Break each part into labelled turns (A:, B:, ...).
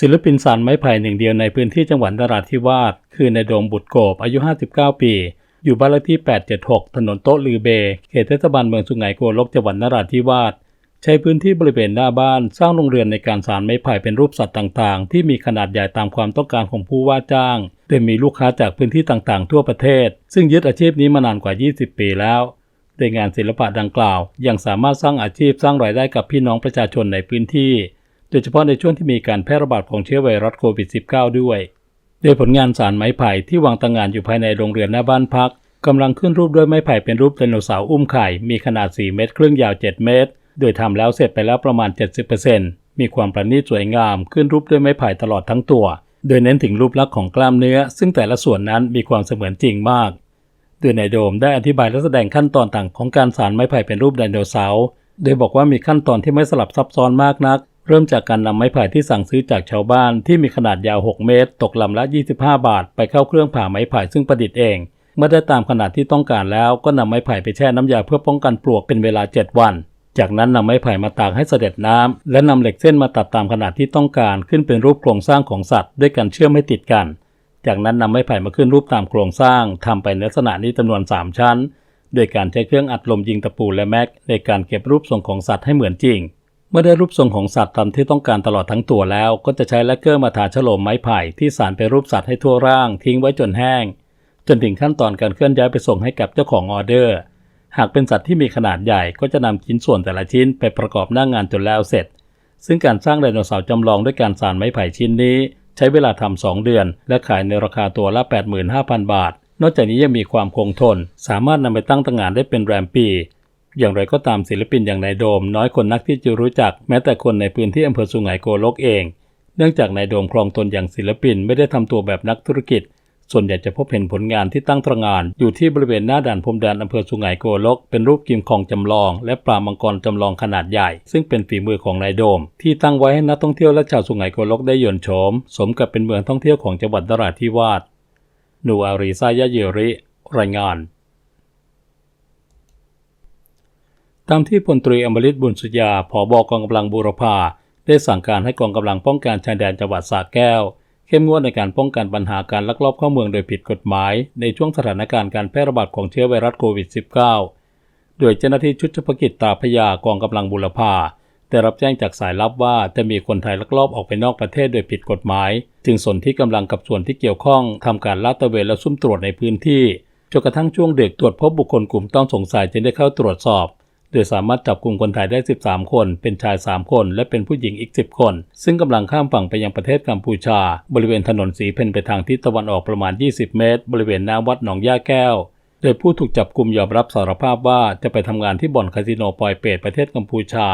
A: ศิลปินสารไม้ไผ่หนึ่งเดียวในพื้นที่จังหวัดนราธิวาสคือในโดมบุตรโกบอายุ 59 ปี อยู่บ้านเลขที่ 876 ถนนโต๊ะลือเบ เขตเทศบาลเมืองสุไหงโกลกจังหวัดนราธิวาสใช้พื้นที่บริเวณหน้าบ้านสร้างโรงเรือนในการสารไม้ไผ่เป็นรูปสัตว์ต่างๆ ที่มีขนาดใหญ่ตามความต้องการของผู้ว่าจ้างโดยมีลูกค้าจากพื้นที่ต่างๆ ทั่วประเทศ ซึ่งยึดอาชีพนี้มานานกว่า 20 ปีแล้วโดยงานศิลปะดังกล่าว ยังสามารถสร้างอาชีพสร้างรายได้กับพี่น้องประชาชนในพื้นที่ ดยเฉพาะในช่วงที่มีการแพร่ระบาดของเชื้อไวรัสโควิด -19 ด้วย โดยผลงานสารไม้ไผ่ที่วางตังงานอยู่ภายในโรงเรือนหน้าบ้านพักกำลังขึ้นรูปด้วยไม้ไผ่เป็นรูปไดโนเสาร์อุ้มไข่ มีขนาด 4 เมตรครึ่งยาว 7 เมตร โดยทำแล้วเสร็จไปแล้วประมาณ 70%มีความประณีตสวยงาม ขึ้นรูปด้วยไม้ไผ่ตลอดทั้งตัว โดยเน้นถึงรูปลักษณ์ของกล้ามเนื้อ ซึ่งแต่ละส่วนนั้นมีความเสมือนจริงมาก โดยนายโดมได้อธิบายและแสดงขั้นตอนต่างของการสานไม้ไผ่เป็นรูปไดโนเสาร์ โดยบอกว่ามีขั้นตอนที่ไม่สลับซับซ้อนมากนัก เริ่มจากการนำไม้ไผ่ที่สั่งซื้อจากชาวบ้านที่มีขนาดยาว 6 เมตร ตกลำละ 25 บาท ไปเข้าเครื่องผ่าไม้ไผ่ซึ่งประดิษฐ์เอง เมื่อได้ตามขนาดที่ต้องการแล้วก็นำไม้ไผ่ไปแช่น้ำยาเพื่อป้องกันปลวกเป็นเวลา 7 วัน จากนั้นนำไม้ไผ่มาตากให้เสด็จน้ำและนำเหล็กเส้นมาตัดตามขนาดที่ต้องการขึ้นเป็นรูปโครงสร้างของสัตว์ ด้วยการเชื่อมให้ติดกัน จากนั้นนำไม้ไผ่มาขึ้นรูปตามโครงสร้างทำไปในลักษณะนี้จำนวน 3 ชั้น โดยการใช้เครื่องอัดลมยิงตะปูและแม็กในการเก็บรูปทรงของสัตว์ให้เหมือนจริง มื่อได้รูปทรงของสัตว์ตามที่ต้องการตลอดทั้งตัวแล้ว ก็จะใช้แลกเกอร์มาทาฉลมไม้ไผ่ที่สานเป็นรูปสัตว์ให้ทั่วร่าง ทิ้งไว้จนแห้ง จนถึงขั้นตอนการเคลื่อนย้ายไปส่งให้กับเจ้าของออเดอร์ หากเป็นสัตว์ที่มีขนาดใหญ่ก็จะนำชิ้นส่วนแต่ละชิ้นไปประกอบหน้างงานจนแล้วเสร็จ ซึ่งการสร้างไดโนเสาร์จำลองด้วยการสานไม้ไผ่ชิ้นนี้ ใช้เวลาทำ2เดือน และขายในราคาตัวละ 85,000 บาท นอกจากนี้ยังมีความคงทน สามารถนำไปตั้งตั้งงานได้เป็นแรมปี อย่างไรก็ตามศิลปินอย่างนายโดม น้อยคนนักที่จะรู้จักแม้แต่คนในพื้นที่อำเภอสุไหงโกลกเอง เนื่องจากนายโดมครองตนอย่างศิลปินไม่ได้ทำตัวแบบนักธุรกิจ ส่วนใหญ่จะพบเห็นผลงานที่ตั้งตระงาน อยู่ที่บริเวณหน้าด่านพรมแดนอำเภอสุไหงโกลก เป็นรูปกิมคองจำลอง และปลามังกรจำลองขนาดใหญ่ ซึ่งเป็นฝีมือของนายโดม ที่ตั้งไว้ให้นักท่องเที่ยวและชาวสุไหงโกลกได้ยนต์โฉมสมกับเป็นเมืองท่องเที่ยวของจังหวัดนราธิวาสนูอารีซายะเยริ รายงาน ตามที่พลตรีอมฤตบุญสุยาผอบอกองกำลังบูรพาได้สั่งการให้กองกำลังป้องกันชายแดนจังหวัดสระแก้ว เข้มงวดในการป้องกันปัญหาการลักลอบเข้าเมืองโดยผิดกฎหมาย ในช่วงสถานการณ์การแพร่ระบาดของเชื้อไวรัสโควิด -19 โดยเจ้าหน้าที่ชุดเฉพาะกิจตาพยากองกำลังบุรพาได้รับแจ้งจากสายลับว่าจะมีคนไทยลักลอบออกไปนอกประเทศโดยผิดกฎหมาย จึงสนที่กำลังกับส่วนที่เกี่ยวข้องทำการลาดตระเวนและซุ่มตรวจในพื้นที่จนกระทั่งช่วงเดึกตรวจพบบุคคลกลุ่มต้องสงสัยจึงได้เข้าตรวจสอบ โดยสามารถจับกลุ่มคนไทยได้ 13 คน เป็นชาย 3 คน และเป็นผู้หญิงอีก 10 คน ซึ่งกำลังข้ามฝั่งไปยังประเทศกัมพูชา บริเวณถนนสีเพนไปทางทิศตะวันออกประมาณ 20 เมตร บริเวณหน้าวัดหนองย่าแก้ว โดยผู้ถูกจับกลุ่มยอมรับสารภาพว่าจะไปทำงานที่บ่อนคาสิโนปอยเปตประเทศกัมพูชา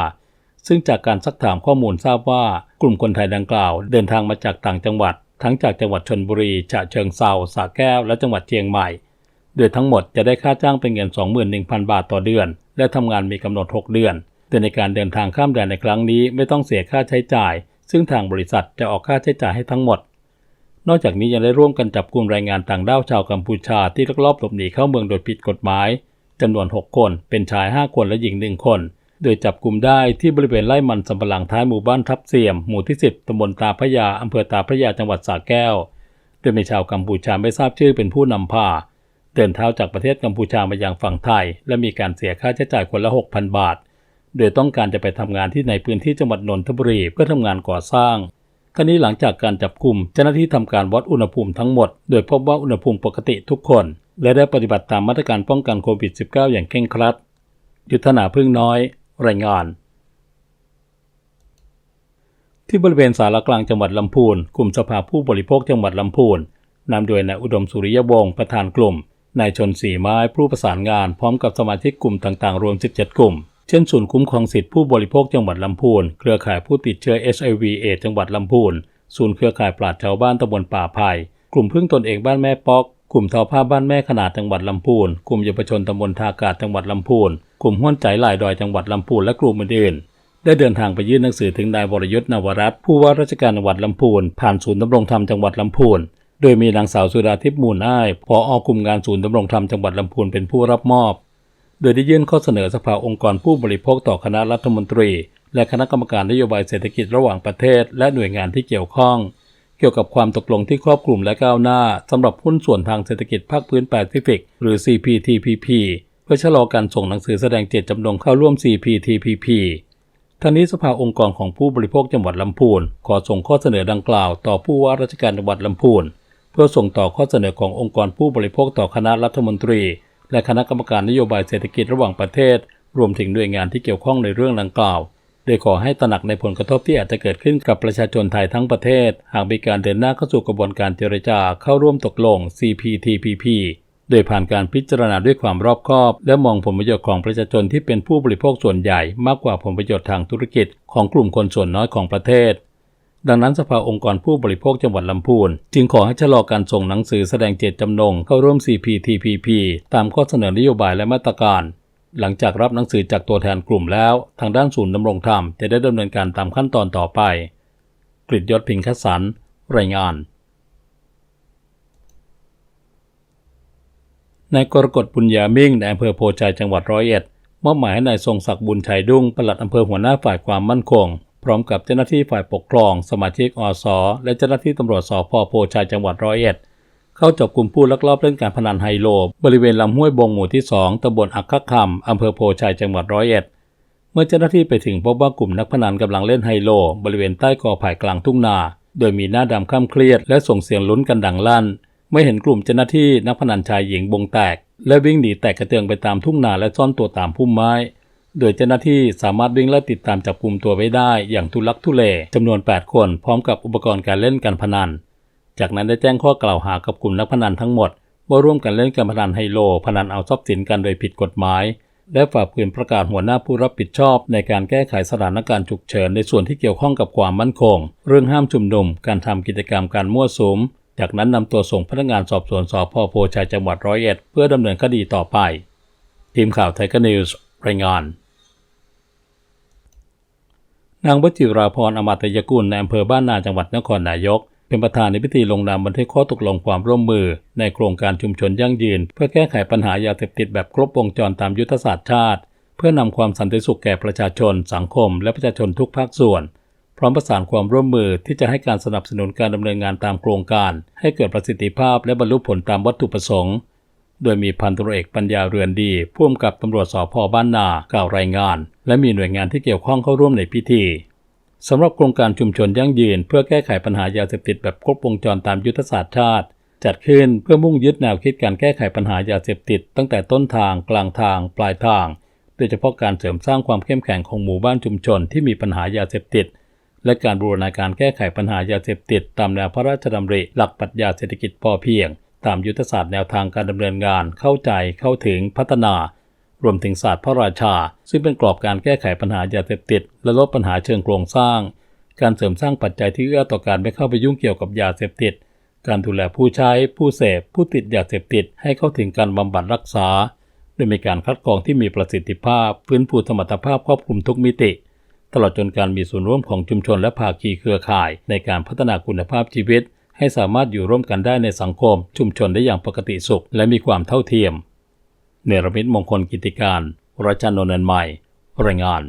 A: ซึ่งจากการซักถามข้อมูลทราบว่ากลุ่มคนไทยดังกล่าว เดินทางมาจากต่างจังหวัด ทั้งจากจังหวัดชนบุรี ฉะเชิงเซาสระแก้ว และจังหวัดเชียงใหม่ โดยทั้งหมดจะได้ค่าจ้างเป็นเงิน 21,000 บาทต่อเดือน และทำงานมีกำหนด 6 เดือนโดยในการเดินทางข้ามแดนในครั้งนี้ไม่ต้องเสียค่าใช้จ่าย ซึ่งทางบริษัทจะออกค่าใช้จ่ายให้ทั้งหมด นอกจากนี้ยังได้ร่วมกันจับกลุ่มแรงงานต่างด้าวชาวกัมพูชาที่ลักลอบหลบหนีเข้าเมืองโดยผิดกฎหมายจำนวน 6 คน เป็นชาย 5 คนและหญิง 1 คน โดยจับกลุ่มได้ที่บริเวณไร่มันสำปะหลังท้ายหมู่บ้านทับเสียม หมู่ที่ 10ตำบลตาพระยาอำเภอตาพระยาจังหวัดสระแก้ว โดยมีชาวกัมพูชาไม่ทราบชื่อเป็นผู้นำพา เดินเท้าจากประเทศกัมพูชามายังฝั่งไทย และมีการเสียค่าใช้จ่ายคนละ 6,000 บาท โดยต้องการจะไปทำงานที่ในพื้นที่จังหวัดนนทบุรีเพื่อทำงานก่อสร้างคราวนี้หลังจากการจับกลุ่มเจ้าหน้าที่ทำการวัดอุณหภูมิทั้งหมด โดยพบว่าอุณหภูมิปกติทุกคน และได้ปฏิบัติตามมาตรการป้องกันโควิด -19 อย่างเคร่งครัด ยุทธนาพึ่งน้อย รายงานที่บริเวณสารกลางจังหวัดลำพูน กลุ่มสภาผู้บริโภคจังหวัดลำพูนนำโดยนายอุดมสุริยวงศ์ประธานกลุ่ม นายชนสีไม้ผู้ประสานงานพร้อมกับสมาชิกกลุ่มต่างๆ รวม 17 กลุ่ม เช่นศูนย์คุ้มครองสิทธิผู้บริโภคจังหวัดลำพูน เครือข่ายผู้ติดเชื้อ HIV เอจังหวัดลำพูน ศูนย์เครือข่ายปราชญ์ชาวบ้านตำบลป่าไผ่กลุ่มพึ่งตนเองบ้านแม่ป๊อกกลุ่มทอผ้าบ้านแม่ขนาดจังหวัดลำพูน กลุ่มเยาวชนตำบลทากาศจังหวัดลำพูน กลุ่มห้วนใจหลายดอยจังหวัดลำพูนและกลุ่มอื่นๆ ได้เดินทางไปยื่นหนังสือถึงนายวรยุทธ์นวรัตน์ผู้ว่าราชการจังหวัดลำพูน ผ่านศูนย์ดำรงธรรมจังหวัดลำพูน โดยมีนางสาวสุดาทิพย์มูลอ้ายผออกลุ่มงานศูนย์ดำรงธรรมจังหวัดลำพูนเป็นผู้รับมอบ โดยได้ยื่นข้อเสนอสภาองค์กรผู้บริโภคต่อคณะรัฐมนตรี และคณะกรรมการนโยบายเศรษฐกิจระหว่างประเทศ และหน่วยงานที่เกี่ยวข้อง เกี่ยวกับความตกลงที่ครอบคลุมและก้าวหน้าสำหรับหุ้นส่วนทางเศรษฐกิจภาคพื้นแปซิฟิกหรือ CPTPP เพื่อชะลอการส่งหนังสือแสดงเจตจำนงเข้าร่วม CPTPP ทางนี้สภาองค์กรของผู้บริโภคจังหวัดลำพูนขอส่งข้อเสนอดังกล่าว ต่อผู้ว่าราชการจังหวัดลำพูน เพื่อส่งต่อข้อเสนอขององค์กรผู้บริโภคต่อคณะรัฐมนตรี และคณะกรรมการนโยบายเศรษฐกิจระหว่างประเทศ รวมถึงหน่วยงานที่เกี่ยวข้องในเรื่องดังกล่าว โดยขอให้ตระหนักในผลกระทบที่อาจจะเกิดขึ้นกับประชาชนไทยทั้งประเทศ หากมีการเดินหน้าเข้าสู่กระบวนการเจรจาเข้าร่วมตกลง CPTPP โดยผ่านการพิจารณาด้วยความรอบคอบ และมองผลประโยชน์ของประชาชนที่เป็นผู้บริโภคส่วนใหญ่ มากกว่าผลประโยชน์ทางธุรกิจของกลุ่มคนส่วนน้อยของประเทศ ดังนั้นสภาองค์กรผู้บริโภคจังหวัดลำพูน จึงขอให้ชะลอการส่งหนังสือแสดงเจตจำนงเข้าร่วม CPTPP ตามข้อเสนอนโยบายและมาตรการ หลังจากรับหนังสือจากตัวแทนกลุ่มแล้ว ทางด้านศูนย์ดำรงธรรมจะได้ดำเนินการตามขั้นตอนต่อไปกฤษยศพิงคสัน รายงานนายกรกฎบุญญามิ่งในอำเภอโพชัยจังหวัดร้อยเอ็ดมอบหมายให้นายทรงศักดิ์บุญชัยดุ้งปลัดอำเภอหัวหน้าฝ่ายความมั่นคง พร้อมกับเจ้าหน้าที่ฝ่ายปกครอง สมาชิกอสและเจ้าหน้าที่ตำรวจสพโพชัยจังหวัดร้อยเอ็ด เข้าจับกลุ่มผู้ลักลอบเล่นการพนันไฮโล บริเวณลำห้วยบงหมู่ที่ 2ตำบลอักขะคำอำเภอโพชัยจังหวัดร้อยเอ็ด เมื่อเจ้าหน้าที่ไปถึงพบว่ากลุ่มนักพนันกำลังเล่นไฮโล บริเวณใต้กอไผ่กลางทุ่งนา โดยมีหน้าดำคล้ำเครียด และส่งเสียงลุ้นกันดังลั่นเมื่อเห็นกลุ่มเจ้าหน้าที่นักพนันชายหญิงบงแตก และวิ่งหนีแตกกระเจิงไปตามทุ่งนาและซ่อนตัวตามพุ่มไม้ โดยเจ้าหน้าที่สามารถวิ่งไล่ติดตามจับกลุ่มตัวไว้ได้อย่างทุลักทุเลจำนวน 8 คนพร้อมกับอุปกรณ์การเล่นการพนัน จากนั้นได้แจ้งข้อกล่าวหากับกลุ่มนักพนันทั้งหมด ว่าร่วมกันเล่นการพนันไฮโล พนันเอาทรัพย์สินกันโดยผิดกฎหมาย และฝ่าฝืนประกาศหัวหน้าผู้รับผิดชอบ ในการแก้ไขสถานการณ์ฉุกเฉินในส่วนที่เกี่ยวข้องกับความมั่นคง เรื่องห้ามชุมนุมการทำกิจกรรมการมั่วสุมจากนั้นนำตัวส่งพนักงานสอบสวนสพโพชัยจังหวัดร้อยเอ็ด เพื่อดำเนินคดีต่อไป ทีมข่าวไทยกนิวส์รายงาน นางวจิราพรอมาตยกุลในอำเภอบ้านนาจังหวัดนครนายก เป็นประธานในพิธีลงนามบันทึกข้อตกลงความร่วมมือ ในโครงการชุมชนยั่งยืน เพื่อแก้ไขปัญหายาเสพติดแบบครบวงจรตามยุทธศาสตร์ชาติ เพื่อนำความสันติสุขแก่ประชาชน สังคม และประชาชนทุกภาคส่วน พร้อมประสานความร่วมมือที่จะให้การสนับสนุนการดำเนินงานตามโครงการ ให้เกิดประสิทธิภาพและบรรลุผลตามวัตถุประสงค์ โดยมีพันตำรวจเอกปัญญาเรือนดีผู้กำกับตำรวจสพบ้านนากล่าวรายงาน และมีหน่วยงานที่เกี่ยวข้องเข้าร่วมในพิธีสำหรับโครงการชุมชนยั่งยืน เพื่อแก้ไขปัญหายาเสพติดแบบครบวงจรตามยุทธศาสตร์ชาติ จัดขึ้นเพื่อมุ่งยึดแนวคิดการแก้ไขปัญหายาเสพติด ตั้งแต่ต้นทางกลางทาง ปลายทาง โดยเฉพาะการเสริมสร้างความเข้มแข็งของหมู่บ้านชุมชนที่มีปัญหายาเสพติด และการบูรณาการแก้ไขปัญหายาเสพติด ตามแนวพระราชดำริหลักปรัชญาเศรษฐกิจพอเพียง ตามยุทธศาสตร์แนวทางการดำเนินงานเข้าใจเข้าถึงพัฒนา รวมถึงศาสตร์พระราชา ซึ่งเป็นกรอบการแก้ไขปัญหายาเสพติด และลดปัญหาเชิงโครงสร้าง การเสริมสร้างปัจจัยที่เอื้อต่อการไม่เข้าไปยุ่งเกี่ยวกับยาเสพติด การดูแลผู้ใช้ ผู้เสพ ผู้ติดยาเสพติด ให้เข้าถึงการบำบัดรักษา โดยมีการคัดกรองที่มีประสิทธิภาพ ฟื้นฟูสมรรถภาพครอบคลุมทุกมิติ ตลอดจนการมีส่วนร่วมของชุมชนและภาคีเครือข่าย ในการพัฒนาคุณภาพชีวิต ให้สามารถอยู่ร่วมกันได้ในสังคมชุมชนได้อย่างปกติสุข และมีความเท่าเทียม เนรมิตมงคลกิติการรัชนนท์ใหม่รายงาน